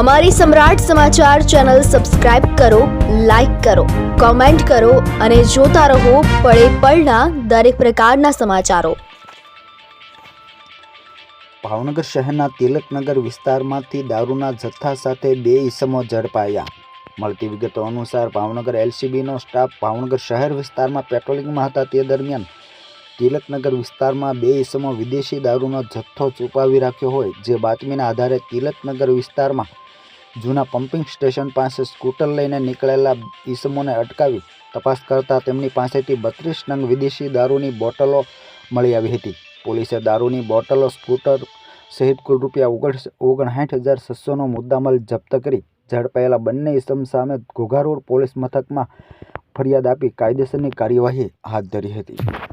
અમારી Samrat Samachar channel subscribe કરો, like કરો, કોમેન્ટ કરો અને જોતા રહો પળે પળના દરેક પ્રકારના સમાચારો. ભાવનગર શહેરના તિલકનગર વિસ્તારમાંથી દારૂના જથ્થા સાથે બે ઈસમો ઝડપાયા. મળતી વિગતો અનુસાર ભાવનગર એલસીબીનો સ્ટાફ ભાવનગર શહેર વિસ્તારમાં પેટ્રોલિંગમાં હતા. તે દરમિયાન તિલકનગર વિસ્તારમાં બે ઈસમો વિદેશી દારૂનો જથ્થો છુપાવી રાખ્યો હોય, જે બાતમીના આધારે તિલકનગર વિસ્તારમાં જૂના પમ્પિંગ સ્ટેશન પાસે સ્કૂટર લઈને નીકળેલા ઈસમોને અટકાવી તપાસ કરતા તેમની પાસેથી બત્રીસ નંગ વિદેશી દારૂની બોટલો મળી આવી હતી. પોલીસે દારૂની બોટલો, સ્કૂટર સહિત કુલ રૂપિયા ઓગણ ઓગણસાઠ હજાર છસોનો મુદ્દામાલ જપ્ત કરી ઝડપાયેલા બંને ઇસમ સામે ઘોઘા પોલીસ મથકમાં ફરિયાદ આપી કાયદેસરની કાર્યવાહી હાથ ધરી હતી.